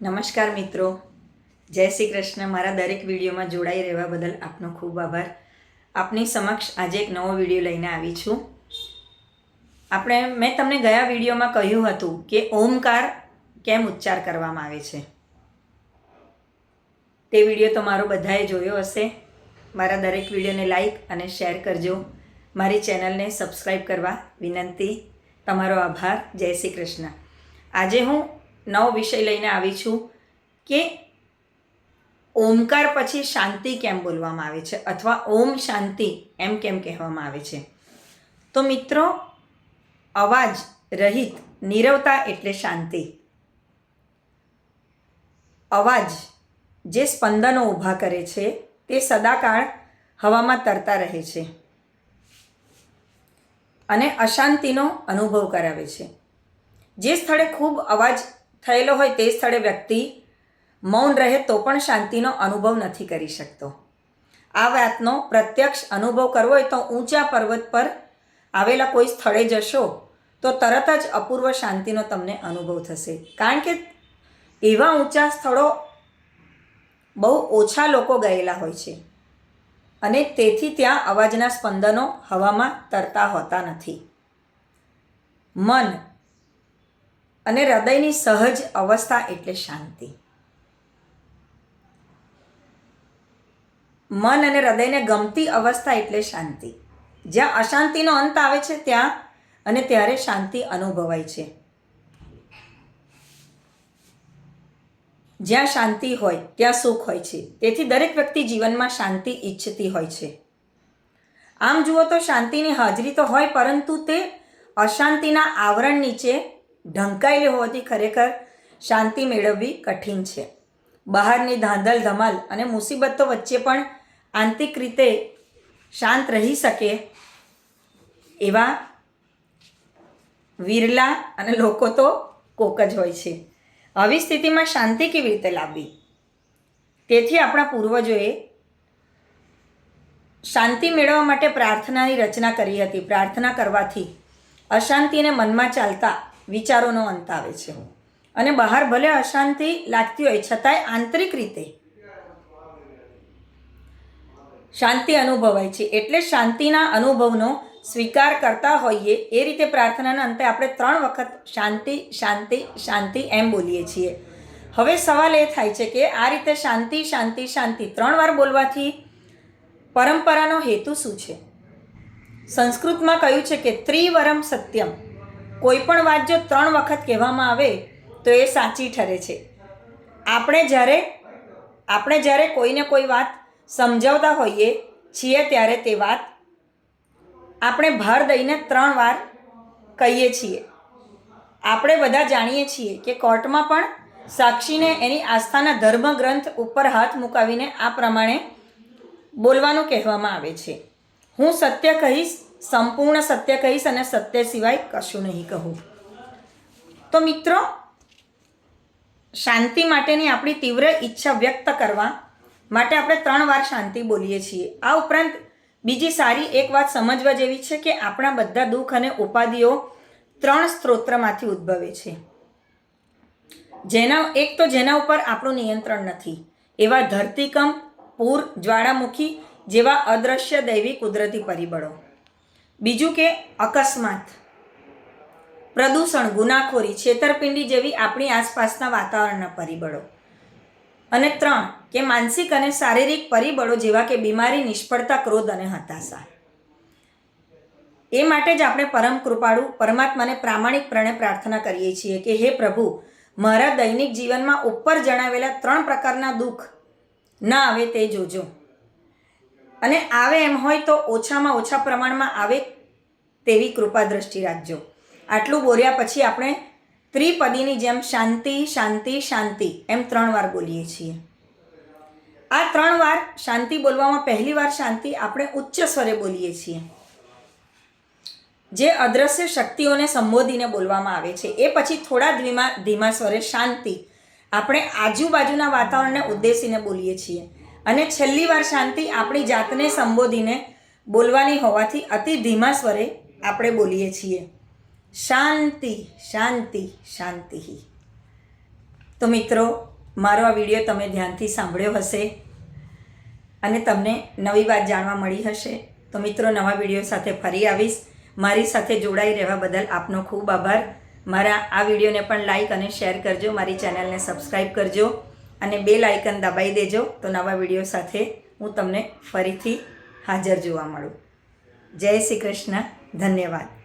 નમસ્કાર મિત્રો. જય શ્રી કૃષ્ણ. મારા દરેક વિડીયોમાં જોડાઈ રહેવા બદલ આપનો ખૂબ આભાર. આપની સમક્ષ આજે એક નવો વીડિયો લઈને આવી છું. આપણે, મેં તમને ગયા વિડીયોમાં કહ્યું હતું કે ઓમકાર કેમ ઉચ્ચાર કરવામાં આવે છે? તે વીડિયો તો મારો બધાએ જોયો હશે. મારા દરેક વિડીયોને લાઈક અને શેર કરજો. મારી ચેનલને સબસ્ક્રાઈબ કરવા વિનંતી. તમારો આભાર. જય શ્રી કૃષ્ણ. આજે હું નવો વિષય લઈને આવી છું કે ઓમકાર પછી શાંતિ કેમ બોલવામાં આવે છે અથવા ઓમ શાંતિ એમ કેમ કહેવામાં આવે છે? તો મિત્રો, અવાજ રહિત, નીરવતા એટલે શાંતિ. અવાજ જે સ્પંદનો ઊભા કરે છે તે સદાકાળ હવામાં તરતા રહે છે અને અશાંતિનો અનુભવ કરાવે છે. જે સ્થળે ખૂબ અવાજ થયેલો હોય તે સ્થળે વ્યક્તિ મૌન રહે તો પણ શાંતિનો અનુભવ નથી કરી શકતો. આ વાતનો પ્રત્યક્ષ અનુભવ કરવો હોય તો ઊંચા પર્વત પર આવેલા કોઈ સ્થળે જશો તો તરત જ અપૂર્વ શાંતિનો તમને અનુભવ થશે. કારણ કે એવા ઊંચા સ્થળો બહુ ઓછા લોકો ગયેલા હોય છે અને તેથી ત્યાં અવાજના સ્પંદનો હવામાં તરતા હોતા નથી. મન અને હૃદયની સહજ અવસ્થા એટલે શાંતિ. મન અને હૃદયને ગમતી અવસ્થા એટલે શાંતિ. જ્યાં અશાંતિનો અંત આવે છે ત્યાં અને ત્યારે શાંતિ અનુભવાય છે. જ્યાં શાંતિ હોય, ત્યાં સુખ હોય છે. તેથી દરેક વ્યક્તિ જીવનમાં શાંતિ ઈચ્છતી હોય છે. આમ જુઓ તો શાંતિની હાજરી તો હોય, પરંતુ તે અશાંતિના આવરણ નીચે ઢંકાયેલી હોવાથી ખરેખર શાંતિ મેળવવી કઠિન છે. બહારની ધાંધલ, ધમાલ અને મુસીબતો વચ્ચે પણ આંતરિક રીતે શાંત રહી શકે એવા વિરલા અને લોકો તો કોક જ હોય છે. આવી સ્થિતિમાં શાંતિ કેવી રીતે લાવવી? તેથી આપણા પૂર્વજોએ શાંતિ મેળવવા માટે પ્રાર્થનાની રચના કરી હતી. પ્રાર્થના કરવાથી અશાંતિને મનમાં ચાલતા વિચારોનો અંત આવે છે. અને બહાર ભલે અશાંતિ લાગતી હોય, છતાંય આંતરિક રીતે શાંતિ અનુભવાય છે. એટલે શાંતિના અનુભવનો સ્વીકાર કરતા હોઈએ, એ રીતે પ્રાર્થનાના અંતે આપણે ત્રણ વખત શાંતિ શાંતિ શાંતિ એમ બોલીએ છીએ. હવે સવાલ એ થાય છે કે આ રીતે શાંતિ શાંતિ શાંતિ ત્રણ વાર બોલવાથી પરંપરાનો હેતુ શું છે? સંસ્કૃતમાં કહ્યું છે કે ત્રિવરમ સત્યમ. કોઈ પણ વાત જો ત્રણ વખત કહેવામાં આવે, તો એ સાચી ઠરે છે. આપણે જ્યારે આપણે જ્યારે કોઈને કોઈ વાત સમજાવતા હોઈએ છીએ ત્યારે તે વાત આપણે ભાર દઈને ત્રણ વાર કહીએ છીએ. આપણે બધા જાણીએ છીએ કે કોર્ટમાં પણ સાક્ષીને એની આસ્થાના ધર્મગ્રંથ ઉપર હાથ મુકાવીને આ પ્રમાણે બોલવાનું કહેવામાં આવે છે. હું સત્ય કહીશ સંપૂર્ણ સત્ય કહીશ અને સત્ય સિવાય કશું નહીં કહું. તો મિત્રો, શાંતિ માટેની આપણી તીવ્ર ઈચ્છા વ્યક્ત કરવા માટે આપણે ત્રણ વાર શાંતિ બોલીએ છીએ. આ ઉપરાંત બીજી સારી એક વાત સમજવા જેવી છે કે આપણા બધા દુઃખ અને ઉપાધિઓ ત્રણ સ્ત્રોત્રમાંથી ઉદ્ભવે છે. જેના, એક તો જેના ઉપર આપણું નિયંત્રણ નથી. એવા ધરતીકંપ, પૂર, જ્વાળામુખી જેવા અદ્રશ્ય દૈવી કુદરતી પરિબળો. બીજું કે અકસ્માત. પ્રદૂષણ, ગુનાખોરી, છેતરપિંડી જેવી આપણી આસપાસના વાતાવરણના પરિબળો. અને ત્રણ, કે માનસિક અને શારીરિક પરિબળો જેવા કે બીમારી, નિષ્ફળતા, ક્રોધ અને હતાશા. એ માટે જ આપણે પરમ કૃપાળુ, પરમાત્માને પ્રામાણિકપણે પ્રાર્થના કરીએ છીએ કે, હે પ્રભુ, મારા દૈનિક જીવનમાં ઉપર જણાવેલા ત્રણ પ્રકારના દુઃખ, ન આવે તે જોજો. અને આવે એમ હોય તો ઓછામાં ઓછા પ્રમાણમાં આવે તેવી કૃપા દ્રષ્ટિ રાખજો. આટલું બોલ્યા પછી આપણે ત્રિપદીની જેમ શાંતિ શાંતિ શાંતિ એમ ત્રણ વાર બોલીએ છીએ. આ ત્રણ વાર શાંતિ બોલવામાં પહેલી વાર શાંતિ આપણે ઉચ્ચ સ્વરે બોલીએ છીએ. જે અદ્રશ્ય શક્તિઓને સંબોધીને બોલવામાં આવે છે, એ પછી થોડા ધીમા ધીમા સ્વરે શાંતિ આપણે આજુબાજુના વાતાવરણને ઉદ્દેશીને બોલીએ છીએ. અને છેલ્લી વાર શાંતિ આપણી જાતને સંબોધીને બોલવાની હોવાથી અતિ ધીમા સ્વરે આપણે બોલીએ છીએ. શાંતિ શાંતિ શાંતિ. તો મિત્રો, મારો આ વીડિયો તમે ધ્યાનથી સાંભળ્યો હશે અને તમને નવી વાત જાણવા મળી હશે. તો મિત્રો, નવા વીડિયો સાથે ફરી આવીશ. મારી સાથે જોડાઈ રહેવા બદલ આપનો ખૂબ આભાર. મારા આ વિડીયોને પણ લાઈક અને શેર કરજો. મારી ચેનલને સબસ્ક્રાઈબ કરજો. અને બે લાઇકન દબાઈ દેજો તો નવા વીડિયો સાથે હું તમને ફરીથી હાજર જોવા મળું. જય શ્રી કૃષ્ણ. ધન્યવાદ.